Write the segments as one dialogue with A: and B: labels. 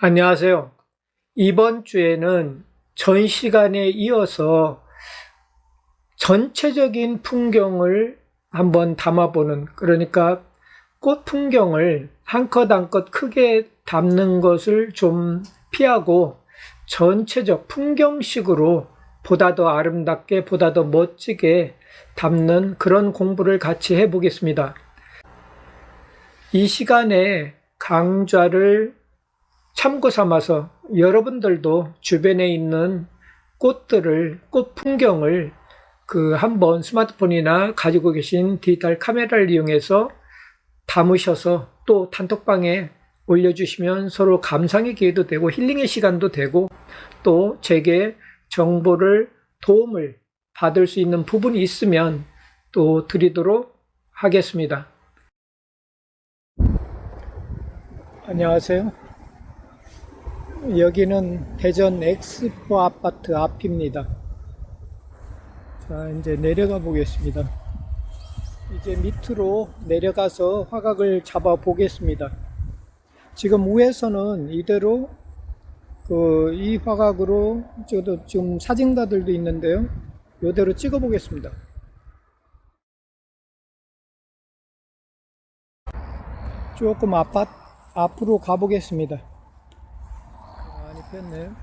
A: 안녕하세요. 이번 주에는 전 시간에 이어서 전체적인 풍경을 한번 담아보는, 그러니까 꽃 풍경을 한 컷 한 컷 크게 담는 것을 좀 피하고 전체적 풍경식으로 보다 더 아름답게, 보다 더 멋지게 담는 그런 공부를 같이 해보겠습니다. 이 시간에 강좌를 참고 삼아서 여러분들도 주변에 있는 꽃들을, 꽃 풍경을 그 한번 스마트폰이나 가지고 계신 디지털 카메라를 이용해서 담으셔서 또 단톡방에 올려주시면 서로 감상의 기회도 되고 힐링의 시간도 되고 또 제게 정보를 도움을 받을 수 있는 부분이 있으면 또 드리도록 하겠습니다. 안녕하세요. 여기는 대전 엑스포 아파트 앞입니다. 자, 이제 내려가 보겠습니다. 이제 밑으로 내려가서 화각을 잡아 보겠습니다. 지금 위에서는 이대로 그 이 화각으로 저도 지금 사진가들도 있는데요. 이대로 찍어 보겠습니다. 조금 아파, 앞으로 가보겠습니다. 폈네요.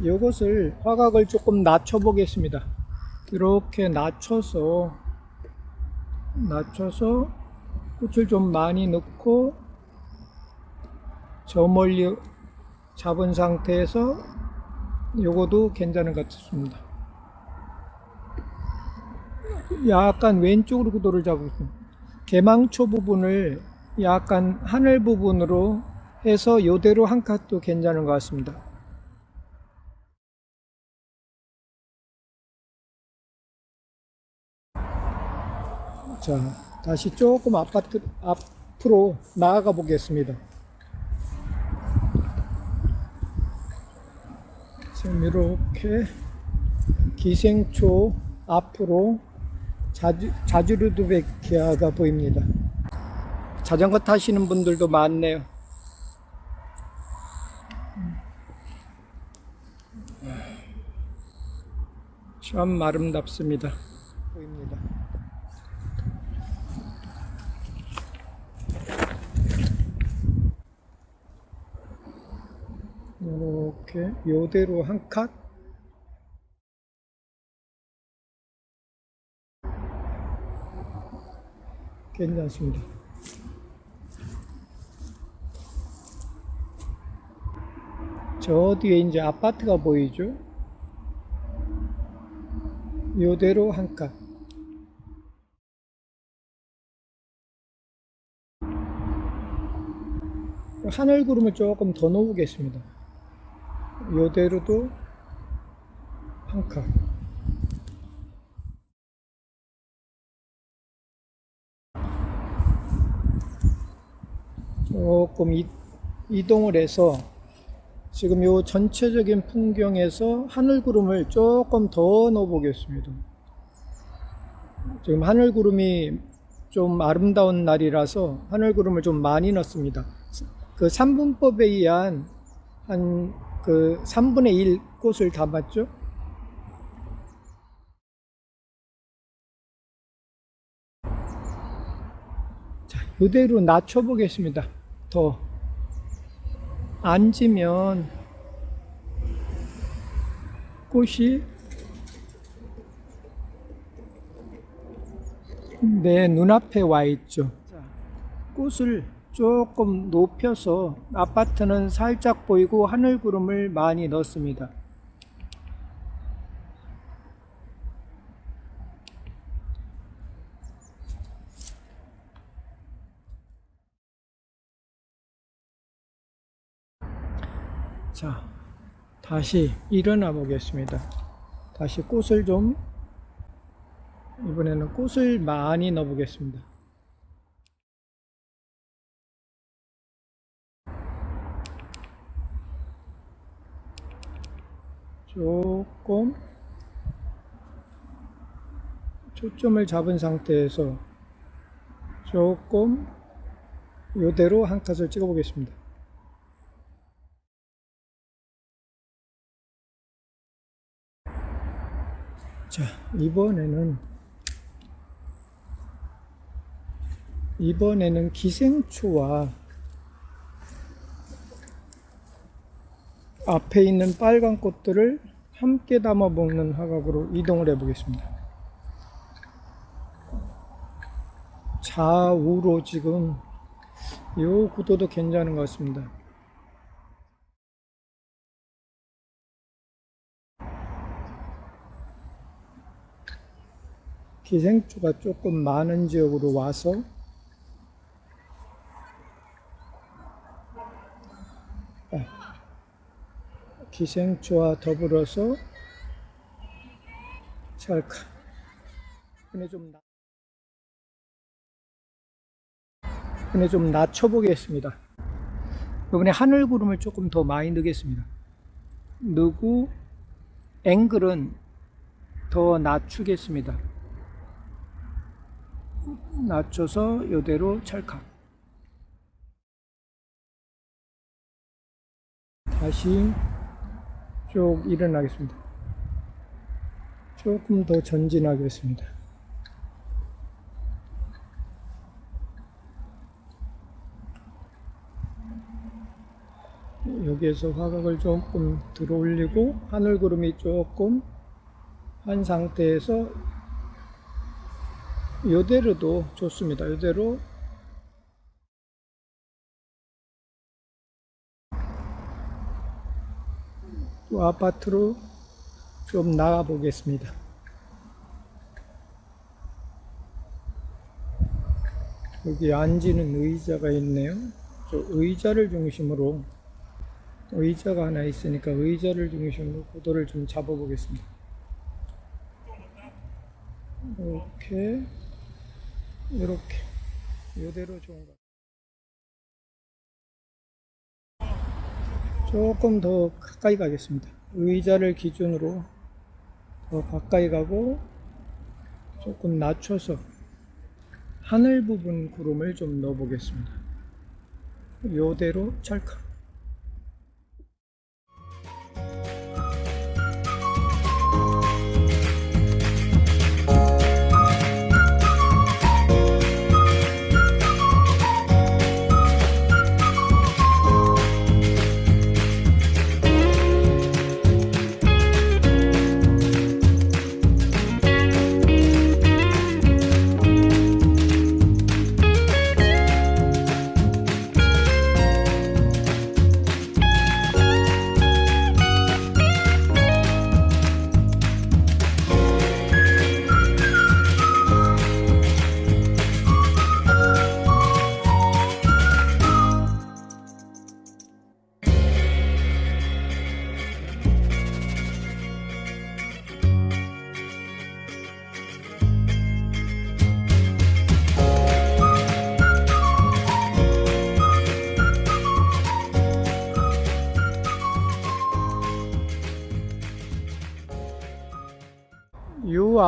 A: 이것을 화각을 조금 낮춰 보겠습니다. 이렇게 낮춰서 낮춰서 꽃을 좀 많이 넣고 저 멀리 잡은 상태에서 요거도 괜찮은 것 같습니다. 약간 왼쪽으로 구도를 잡으면 개망초 부분을 약간 하늘 부분으로 해서 요대로 한 컷도 괜찮은 것 같습니다. 자, 다시 조금 아파트 앞으로 나아가 보겠습니다. 지금 이렇게 기생초 앞으로 자주, 자주르드베키아가 보입니다. 자전거 타시는 분들도 많네요. 참 아름답습니다. 보입니다. 이렇게 요대로 한 칸. 괜찮습니다. 저 뒤에 이제 아파트가 보이죠? 요대로 한 칸. 하늘 구름을 조금 더 놓으겠습니다. 요대로도 한 칸. 조금 이, 이동을 해서 지금 요 전체적인 풍경에서 하늘 구름을 조금 더 넣어 보겠습니다. 지금 하늘 구름이 좀 아름다운 날이라서 하늘 구름을 좀 많이 넣습니다. 그 3분법에 의한 한 그 3분의 1 꽃을 담았죠. 자, 이대로 낮춰 보겠습니다. 더 앉으면 꽃이 내 눈앞에 와 있죠. 자, 꽃을 조금 높여서 아파트는 살짝 보이고 하늘 구름을 많이 넣습니다. 자, 다시 일어나 보겠습니다. 다시 꽃을 좀 이번에는 꽃을 많이 넣어 보겠습니다. 조금 초점을 잡은 상태에서 조금 이대로 한 컷을 찍어 보겠습니다. 자, 이번에는 이번에는 기생초와 앞에 있는 빨간 꽃들을 함께 담아 먹는 화각으로 이동을 해 보겠습니다. 좌우로 지금 요 구도도 괜찮은 것 같습니다. 기생초가 조금 많은 지역으로 와서 아, 기생초와 더불어서 찰칵 근데 좀 나- 근데 좀 낮춰 보겠습니다. 이번에 하늘 구름을 조금 더 많이 넣겠습니다. 넣고 앵글은 더 낮추겠습니다. 낮춰서 이대로 찰칵. 다시 쭉 일어나겠습니다. 조금 더 전진하겠습니다. 여기에서 화각을 조금 들어 올리고 하늘 구름이 조금 한 상태에서 이대로도 좋습니다. 이대로 또 아파트로 좀 나가 보겠습니다. 여기 앉는 의자가 있네요. 저 의자를 중심으로 의자가 하나 있으니까 의자를 중심으로 고도를 좀 잡아 보겠습니다. 이렇게 이렇게 이대로 좋은 것 조금 더 가까이 가겠습니다. 의자를 기준으로 더 가까이 가고 조금 낮춰서 하늘 부분 구름을 좀 넣어 보겠습니다. 이대로 찰칵.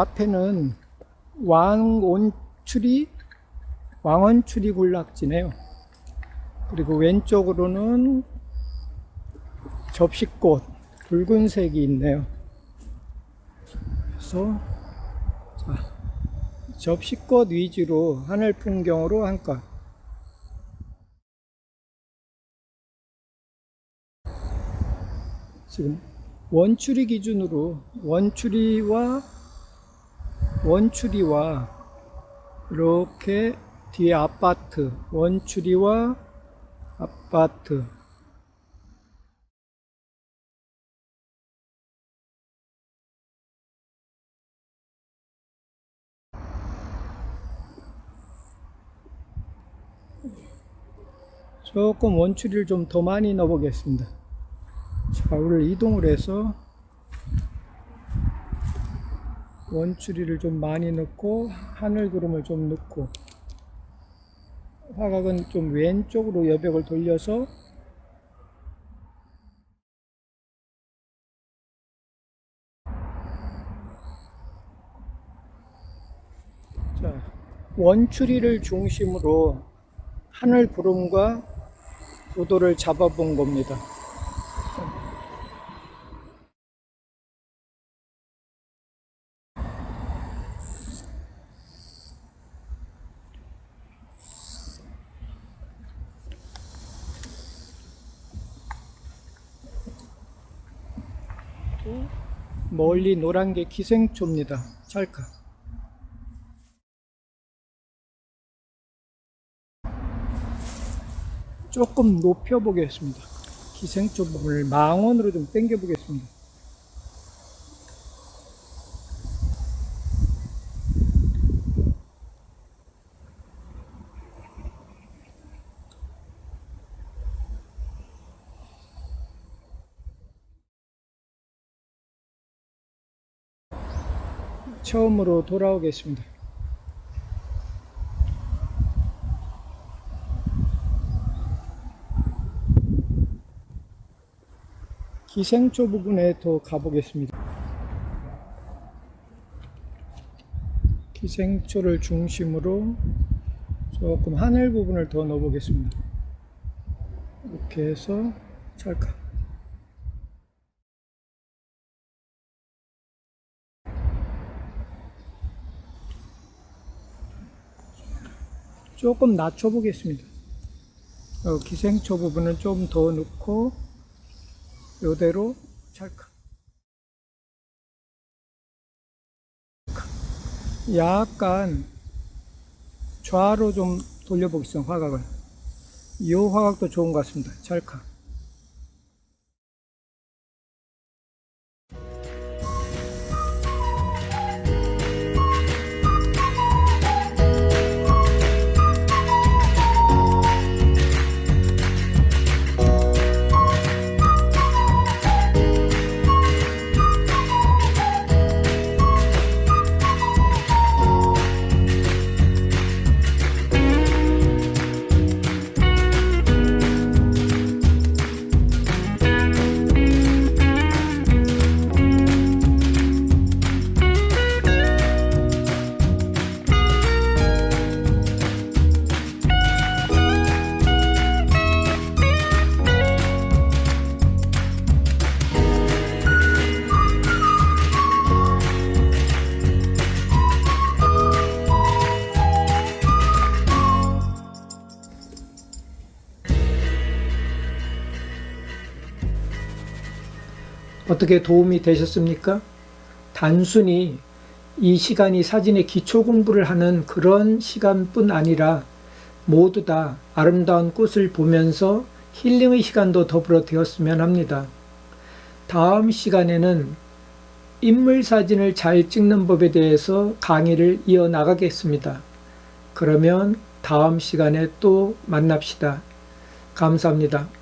A: 앞에는 왕온추리 왕원추리 군락지네요. 그리고 왼쪽으로는 접시꽃 붉은색이 있네요. 그래서 자, 접시꽃 위주로 하늘 풍경으로 한 컷. 지금 원추리 기준으로 원추리와 원추리와 이렇게 뒤에 아파트 원추리와 아파트 조금 원추리를 좀 더 많이 넣어 보겠습니다. 좌우를 이동을 해서 원추리를 좀 많이 넣고 하늘 구름을 좀 넣고 화각은 좀 왼쪽으로 여백을 돌려서 자, 원추리를 중심으로 하늘 구름과 고도를 잡아본 겁니다. 멀리 노란 게 기생초입니다. 찰칵. 조금 높여 보겠습니다. 기생초 부분을 망원으로 좀 당겨 보겠습니다. 처음으로 돌아오겠습니다. 기생초 부분에 더 가보겠습니다. 기생초를 중심으로 조금 하늘 부분을 더 넣어보겠습니다. 이렇게 해서 찰칵. 조금 낮춰 보겠습니다. 어, 기생초 부분은 좀더 넣고 요대로 찰칵. 약간 좌로 좀 돌려보겠습니다. 화각을. 이 화각도 좋은 것 같습니다. 찰칵. 어떻게 도움이 되셨습니까? 단순히 이 시간이 사진의 기초 공부를 하는 그런 시간뿐 아니라 모두 다 아름다운 꽃을 보면서 힐링의 시간도 더불어 되었으면 합니다. 다음 시간에는 인물 사진을 잘 찍는 법에 대해서 강의를 이어나가겠습니다. 그러면 다음 시간에 또 만납시다. 감사합니다.